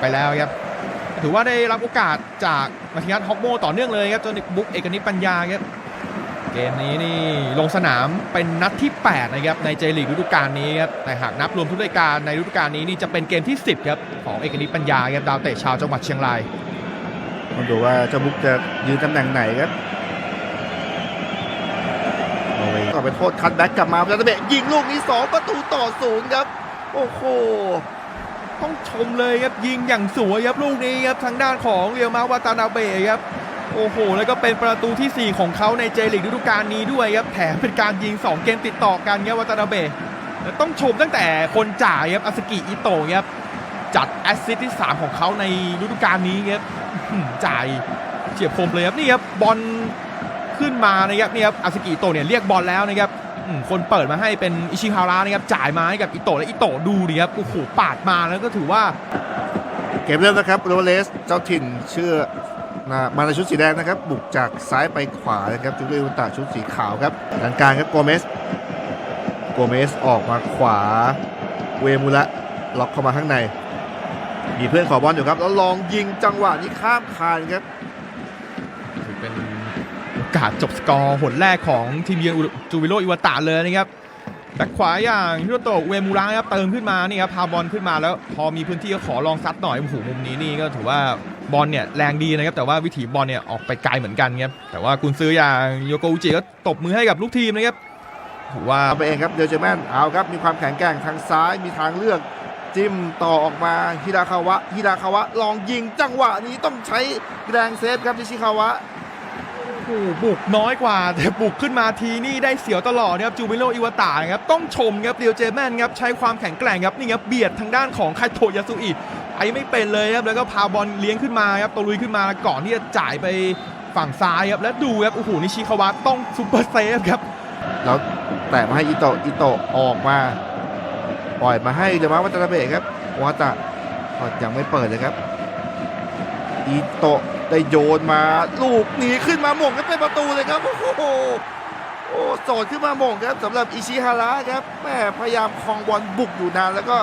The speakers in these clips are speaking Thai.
ไปแล้วครับ ถือว่าได้รับโอกาสจากมาทิยัสฮอกโมต่อเนื่องเลยครับจนบุ๊กเอกนิปัญญาครับ เกมนี้นี่ลงสนามเป็นนัดที่ 8 นะครับในเจลีกฤดูกาลนี้ครับ แต่หากนับรวมทุกรายการในฤดูกาลนี้นี่จะเป็นเกมที่ 10 ครับ ของเอกนิปัญญาครับดาวเตะชาวจังหวัดเชียงรายมาดูว่าเจ้าบุ๊กจะยืนตำแหน่งไหนครับเอาไปก็ไปโทษคัดแบ็กกลับมาแล้วตะเบะยิงลูกนี้ 2 ประตูต่อศูนย์ครับ โอ้โห ต้องชมเลยครับยิงอย่างสวยครับลูกนี้ครับทางด้านของเรียวมาวาตานาเบะครับโอ้โห แล้วก็เป็นประตูทีสี่4 ของเขาในเจลีกฤดูกาลนี้ด้วยครับแถมเป็นการยิง 2 เกมติดต่อกันครับวาตานาเบะต้องชมตั้งแต่คนจ่ายครับอาสกิอิโตะครับจัดแอสซิสต์ที่ 3 ของเขาในฤดูกาลนี้ครับจ่ายเฉียบคมเลยครับนี่ครับบอลขึ้นมานะครับนี่ครับอาสกิอิโตะเนี่ยเรียกบอลแล้วนะครับ คนเปิดมาให้เป็นอิชิฮาระนะครับจ่ายมาให้กับอิโตะและอิโตะดูดิครับโอ้โหปาดมาแล้วก็ถือว่า เกมเริ่มนะครับโรเลสเจ้าถิ่นเชื่อมาในชุดสีแดงนะครับ บุกจากซ้ายไปขวานะครับจูเลียอุตาชุดสีขาวครับด้านกางครับโกเมสโกเมสออกมาขวาเวมุระล็อกเข้ามาข้างใน มีเพื่อนขอบอลอยู่ครับ แล้วลองยิงจังหวะนี้ข้ามคานครับถือเป็น อกาสจบสกอร์หนแรกของทีมเยือนอุจูวิโรอิวาตะเลยนะครับแบ็คขวาอย่างฮิโรโตะเวมูระครับเติมขึ้นมานี่ครับพาบอลขึ้นมาแล้ว พอมีพื้นที่ก็ขอลองซัดหน่อยโอ้โหมุมนี้นี่ก็ถือว่าบอลเนี่ยแรงดีนะครับแต่ว่าวิถีบอลเนี่ยออกไปไกลเหมือนกันครับแต่ว่ากุนซืออย่างโยโกอุจิก็ตบมือให้กับลูกทีมนะครับถือว่าเอาไปเองครับเดลเจแมนเอาครับมีความแข็งแกร่งทางซ้ายมีทางเลือกจิ้มต่อออกมาฮิราคาวะฮิราคาวะลองยิงจังหวะนี้ต้องใช้แรงเซฟครับนิชิคาวะ โอ้บุกน้อยกว่าแต่บุกขึ้นมาทีนี่ได้เสียวตลอดนะครับจูบิโลอิวาตะครับต้องชมครับเรียวเจแมนครับใช้ความแข็งแกร่งครับนี่ครับเบียดทางด้านของไคโตยาสุอิไปไม่เป็นเลยครับแล้วก็พาบอลเลี้ยงขึ้นมาครับตลุยขึ้นมาก่อนที่จะจ่ายไปฝั่งซ้ายครับแล้วดูครับโอ้โหนิชิคาวะต้องซูเปอร์เซฟครับแล้วแตะมาให้อิโตะอิโตะออกมาปล่อยมาให้เดมาวัตนาเบะครับวาตะก็ยังไม่เปิดเลยครับ อิโตะได้โยนมา ลูกหนีขึ้นมาหม่งก็เป็นประตูเลยครับ โอ้โหโอ้โสดขึ้นมาหม่งครับสำหรับอิชิฮาระครับแม่พยายามคองบอลบุกอยู่นานแล้วก็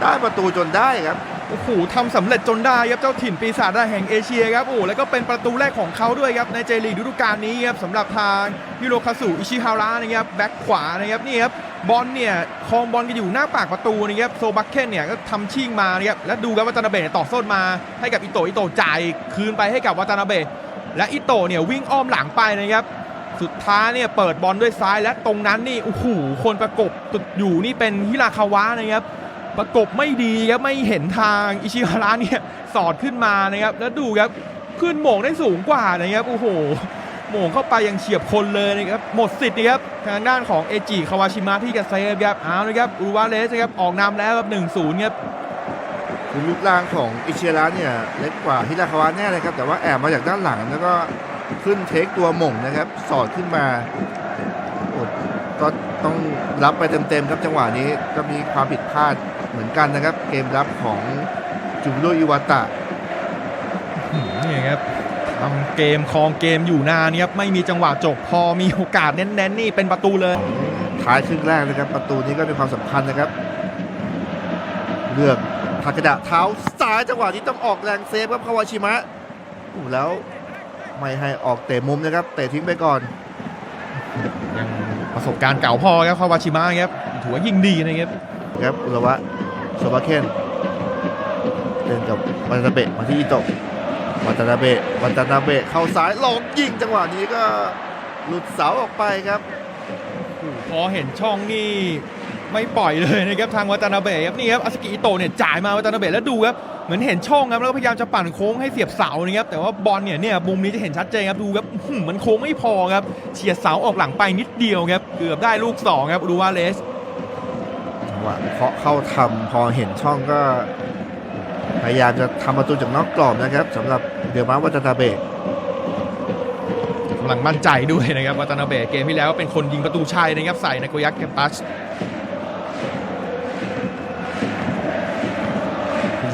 ได้ประตูจนได้ครับ โอ้โหทำสำเร็จจนได้ครับเจ้าถิ่นปีศาจแดงแห่งเอเชียครับโอ้โหแล้วก็เป็นประตูแรกของเขาด้วยครับในเจลีกฤดูกาลนี้ครับสำหรับทางฮิโรคาสุอิชิฮาระนะครับแบ็คขวานะครับนี่ครับบอลเนี่ยครองบอลกันอยู่หน้าปากประตูนะครับโซบักเคนเนี่ยก็ทำชิ่งมานะครับแล้วดูครับวัตนาเบะต่อโซนมาให้กับอิโตอิโตจ่ายคืนไปให้กับวัตนาเบะและอิโตเนี่ยวิ่งอ้อมหลังไปนะครับสุดท้ายเนี่ยเปิดบอลด้วยซ้ายและตรงนั้นนี่โอ้โหคนประกบตุดอยู่นี่เป็นฮิราคาวะนะครับ ประกบไม่ดีครับไม่เห็นทางอิชิฮาระเนี่ยสอดขึ้นมานะครับ แล้วดูครับขึ้นโหม่งได้สูงกว่านะครับโอ้โหโหม่งเข้าไปยังเฉียบคนเลยนะครับหมดสิทธิ์นะครับทางด้านของเอจิคาวาชิมะที่จะเซฟครับเอาละครับอูวาเลสครับออกนำแล้วครับ1-0ครับคือรูปร่างของอิชิระเนี่ยเล็กกว่าฮิราคาวะแน่เลยครับแต่ว่าแอบมาจากด้านหลังแล้วก็ขึ้นเทคตัวหม่งนะครับ สอดขึ้นมาโอ้ ก็ต้องรับไปเต็มๆครับจังหวะนี้ก็มีความผิดพลาดเหมือนกันนะครับ เกมรับของจูบิโรอิวาตะอืมนี่ครับทำเกมครองเกมอยู่นานครับไม่มีจังหวะจบพอมีโอกาสเน้นๆนี่เป็นประตูเลย ท้ายครึ่งแรกนะครับ ประตูนี้ก็มีความสำคัญนะครับ เลือกทากระดะเท้าซ้ายจังหวะนี้ต้องออกแรงเซฟครับคาวาชิมะอู้แล้วไม่ให้ออกเตะมุมนะครับ เตะทิ้งไปก่อนยัง ประสบการณ์เก่าพอครับคาวาชิมะครับถือว่ายิงดีนะครับครับอุระวะโซบาเคนเล่นกับวัตนาเบะมาที่อิโตะวัตนาเบะวัตนาเบะเข้าซ้ายลองยิงจังหวะนี้ก็หลุดเสาออกไปครับ พอเห็นช่องนี่ ไม่ปล่อยเลยนะครับทางวัตานาเบะครับนี่ครับอาสกิอิโตะเนี่ยจ่ายมาวัตานาเบะแล้วดูครับเหมือนเห็นช่องครับแล้วก็พยายามจะปั่นโค้งให้เสียบเสานะครับแต่ว่าบอลเนี่ยเนี่ยมุมนี้จะเห็นชัดเจนครับดูครับอื้อหือมันโค้งไม่พอครับเฉียดเสาออกหลังไปนิดเดียวครับเกือบได้ลูกสองครับดูว่าเลสจังหวะเคาะเข้าทำพอเห็นช่องก็พยายามจะทำประตูจากนอกกรอบนะครับสำหรับเดลมาวัตนาเบะกำลังมั่นใจด้วยนะครับวัตานาเบะเกมที่แล้วเป็นคนยิงประตูชัยนะครับใส่นาโกยักแคมปัส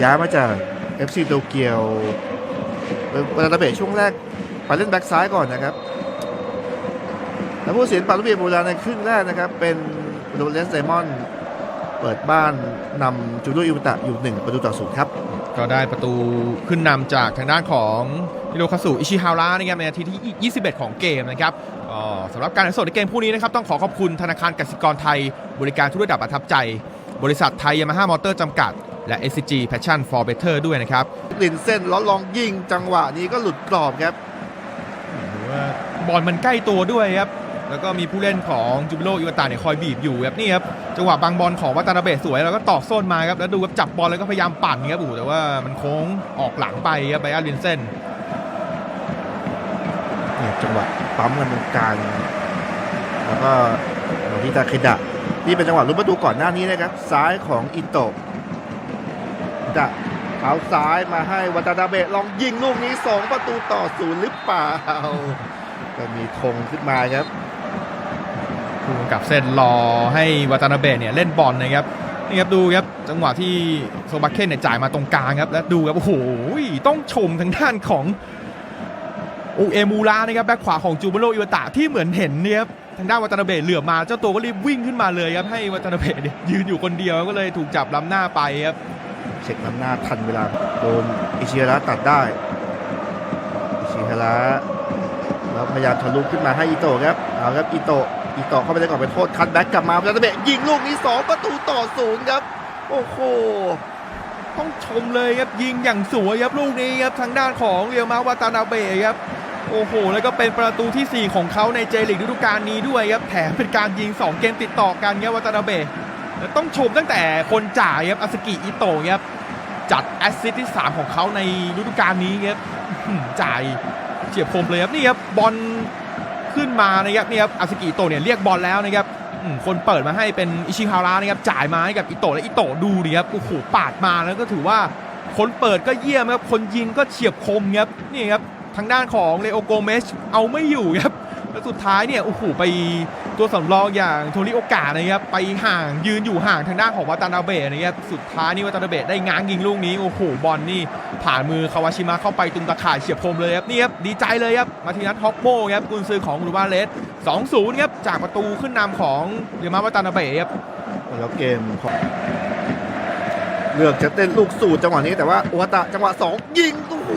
ย้ายมาจาก FC โตเกียววัตนาเบะช่วงแรกไปเล่นแบ็กซ้ายก่อนนะครับแล้วผู้เสียนปาลุเบียโบราณในครึ่งแรกนะครับ เป็นโรเลนส์ไดมอนด์เปิดบ้านนำจูโดอิวตะอยู่หนึ่งประตูต่อศูนย์ครับ ก็ได้ประตูขึ้นนำจากทางด้านของฮิโรคาสุอิชิฮาระนะครับในนาทีที่ 21 ของเกมนะครับสำหรับการถ่ายทอดสดในเกมคู่นี้นะครับ ต้องขอขอบคุณธนาคารกสิกรไทย บริการทุกระดับประทับใจ บริษัทไทยยามาฮ่ามอเตอร์จำกัด และ SCG Passion for Better ด้วยนะครับลินเส้นล้อลองยิงจังหวะนี้ก็หลุดกรอบครับหรือว่าบอลมันใกล้ตัวด้วยครับ แล้วก็มีผู้เล่นของจูบิโรอิวาตาเนี่ยคอยบีบอยู่ครับนี่ครับจังหวะบางบอลของวัตานาเบะสวยแล้วก็ตอกโซนมาครับแล้วดูครับจับบอลแล้วก็พยายามปั่นครับโอ้โหแต่ว่ามันโค้งออกหลังไปครับไบอาร์ลินเซนเนี่ยจังหวะปั๊มกันตรงกลางแล้วก็มาที่ตาเคดะนี่เป็นจังหวะลุ้นประตูก่อนหน้านี้นะครับซ้ายของอิโตะ จะเท้าซ้ายมาให้วัตนาเบะลองยิงลูกนี้ 2 ประตูต่อศูนย์หรือเปล่า ก็มีธงขึ้นมาครับผู้กำกับเส้นรอให้วัตนาเบะเนี่ยเล่นบอลนะครับนี่ครับดูครับจังหวะที่โซบักเคนเนี่ยจ่ายมาตรงกลางครับ แล้วดูครับโอ้โหต้องชมทางด้านของโอเอมูรานะครับแบ็คขวาของจูบโรอิวตาที่เหมือนเห็นเนี่ยครับทางด้านวัตนาเบะเหลือบมาเจ้าตัวก็รีบวิ่งขึ้นมาเลยครับให้วัตนาเบะเนี่ยยืนอยู่คนเดียวก็เลยถูกจับล้ำหน้าไปครับ เช็คน้ำหน้าทันเวลาโดนอิชิฮาระตัดได้ อิชิฮาระแล้วพยายามทะลุขึ้นมาให้อิโตะครับ เอาครับอิโตะอิโตะเข้าไปได้ก่อนไปโทษคัดแบ็กกลับมาแล้วตะเบะยิงลูกนี้ 2 ประตูต่อศูนย์ครับ โอ้โห ต้องชมเลยครับยิงอย่างสวยครับลูกนี้ครับทางด้านของเรียวมาวาตานาเบะครับโอ้โห แล้วก็เป็นประตูทีสี่4 ของเขาในเจลีกฤดูกาลนี้ด้วยครับ แถมเป็นการยิง 2 เกมติดต่อกันครับวาตานาเบะ ต้องชมตั้งแต่คนจ่ายครับอาสกิอิโตะครับจัดแอสซิสที่ 3 ของเขาในฤดูกาลนี้ครับจ่ายเฉียบคมเลยครับนี่ครับบอลขึ้นมานะครับนี่ครับอาสกิอิโตะเนี่ยเรียกบอลแล้วนะครับคนเปิดมาให้เป็นอิชิฮาระนะครับจ่ายมาให้กับอิโตะและอิโตะดูดิครับโอ้โหปาดมาแล้วก็ถือว่าคนเปิดก็เยี่ยมครับคนยิงก็เฉียบคมครับนี่ครับทางด้านของเลโอโกเมชเอาไม่อยู่ครับแล้วสุดท้ายเนี่ยโอ้โหไป ตัวสำรองอย่างโทริโอกานะครับไปห่างยืนอยู่ห่างทางด้านของวาตานาเบะนะครับสุดท้ายนี่วาตานาเบะได้ง้างยิงลูกนี้โอ้โหบอลนี่ผ่านมือคาวาชิมะเข้าไปตุงตะข่ายเฉียบคมเลยครับนี่ครับดีใจเลยครับมาทีนัทฮอกโมครับกุนซือของรูบาเลส2-0ครับจากประตูขึ้นนำของเดมาวัตานาเบะครับแล้วเกมของเลือกจะเต้นลูกสูตรจังหวะนี้แต่ว่าโอวตะจังหวะ 2 ยิงโอ้โห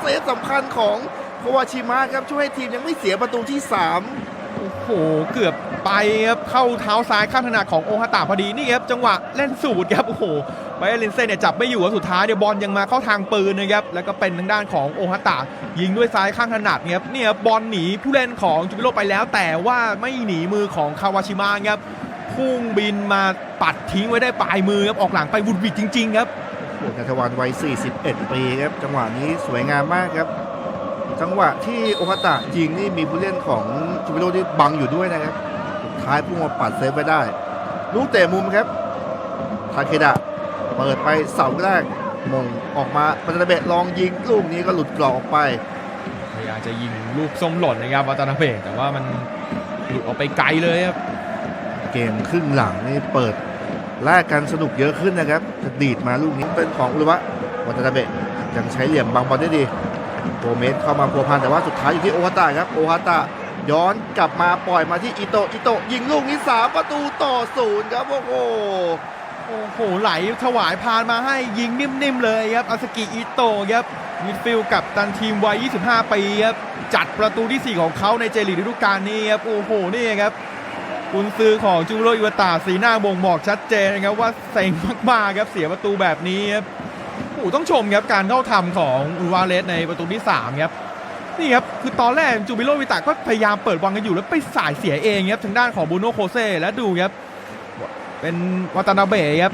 เซฟสำคัญของโควาชิมะครับช่วยให้ทีมยังไม่เสียประตูที่ 3 โอ้โห เกือบไปครับ เข้าเท้าซ้ายข้ามถนัดของโอฮาตะพอดีนี่ครับ จังหวะเล่นสูตรครับ โอ้โหไบเอลินเซ่เนี่ยจับไม่อยู่สุดท้ายเนี่ยบอลยังมาเข้าทางปืนนะครับ แล้วก็เป็นทางด้านของโอฮาตะยิงด้วยซ้ายข้างถนัดครับ เนี่ยครับบอลหนีผู้เล่นของจูบิโรไปแล้ว แต่ว่าไม่หนีมือของคาวาชิมะครับ พุ่งบินมาปัดทิ้งไว้ได้ปลายมือครับ ออกหลังไปวุดวิดจริง ๆ ครับโอ้นัทวันวัย 41 ปีครับ จังหวะนี้สวยงามมากครับ จังหวะที่โอคาตะยิงนี่มีผู้เล่นของ จูบิโร่ที่บังอยู่ด้วยนะครับสุดท้ายพุ่งมาปัดเซฟไปได้ ลูกเตะมุมครับ ทาเคดะเปิดไปเสาแรกมงออกมาปัตตาเบะลองยิงลูกนี้ก็หลุดกรอบออกไปพยายามจะยิงลูกส้มหล่นนะครับวัตนาเบะแต่ว่ามันหลุดออกไปไกลเลยครับเกมครึ่งหลังนี่เปิดแลกกันสนุกเยอะขึ้นนะครับจะดีดมาลูกนี้เป็นของอุรุวะวัตนาเบะยังใช้เหลี่ยมบางบอลได้ดีโกเมสเข้ามาพัวพันแต่ว่าสุดท้ายอยู่ที่โอฮาตะครับโอฮาตะ ย้อนกลับมาปล่อยมาที่อิโตะอิโตะยิงลูกนี้สามประตูต่อศูนย์ครับโอ้โหโอ้โหไหลถวายพานมาให้ยิงนิ่มๆเลยครับอาสกิอิโตะครับมิดฟิลกับตันทีมวัย 25 ปีครับจัดประตูที่ 4 ของเขาในเจลีฤดูกาลนี้ครับโอ้โหนี่ครับกุนซือของจูโรอิวาตาสีหน้าบ่งบอกชัดเจนนะครับว่าเซ็งมากๆครับเสียประตูแบบนี้ครับโอ้ต้องชมครับการเข้าทำของอุวาเลสในประตูที่3ครับ นี่ครับคือตอนแรกจูบิโรวิตาก็พยายามเปิดวางกันอยู่แล้วไปสายเสียเองครับทางด้านของบูโนโคเซ่แล้วดูครับเป็นวัตานาเบะครับ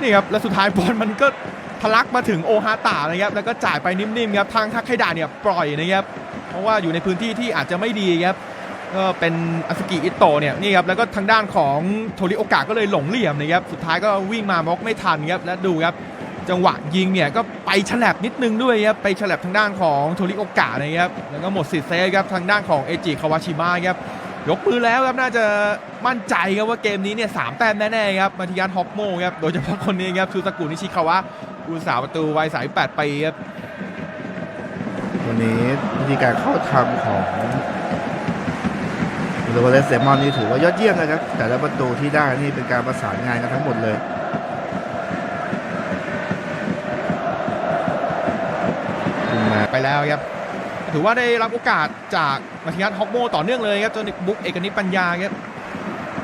นี่ครับแล้วสุดท้ายบอลมันก็ทะลักมาถึงโอฮาตานะครับแล้วก็จ่ายไปนิ่มๆครับทางทักไคดาเนี่ยปล่อยนะครับเพราะว่าอยู่ในพื้นที่ที่อาจจะไม่ดีครับก็เป็นอาสกิอิโตเนี่ยนี่ครับแล้วก็ทางด้านของโทริโอกะก็เลยหลงเหลี่ยมนะครับสุดท้ายก็วิ่งมามอกไม่ทันครับแล้วดูครับ จังหวะยิงเนี่ยก็ไปฉลับนิดนึงด้วยครับไปฉลับทางด้านของโทริโอกะนะครับแล้วก็หมดสิทธิ์เซฟครับทางด้านของเอจิคาวาชิมะครับยกมือแล้วครับน่าจะมั่นใจครับว่าเกมนี้เนี่ยสามแต้มแน่ๆครับมาทิยานฮอกโมครับโดยเฉพาะคนนี้ครับชูสกุนิชิคาวะกุนสาวประตูวัย38ปีครับวันนี้วิธีการเข้าทำของโรเบร์ตเซมอนนี่ถือว่ายอดเยี่ยมนะครับ แต่ละประตูที่ได้นี่เป็นการประสานงานกันทั้งหมดเลย ไปแล้วครับถือว่าได้รับโอกาสจากมาทิยัสฮอกโมต่อเนื่องเลยครับจนบุ๊กเอกนิปัญญาครับ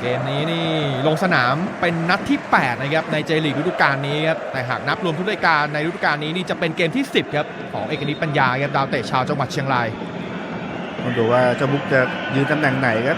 เกมนี้นี่ลงสนามเป็นนัดที่ 8 นะครับในเจลีกฤดูกาลนี้ครับแต่หากนับรวมทุกรายการในฤดูกาลนี้นี่จะเป็นเกมที่ 10ครับของเอกนิปัญญาครับดาวเตะชาวจังหวัดเชียงรายต้องดูว่าเจ้าบุ๊กจะยืนตำแหน่งไหนครับ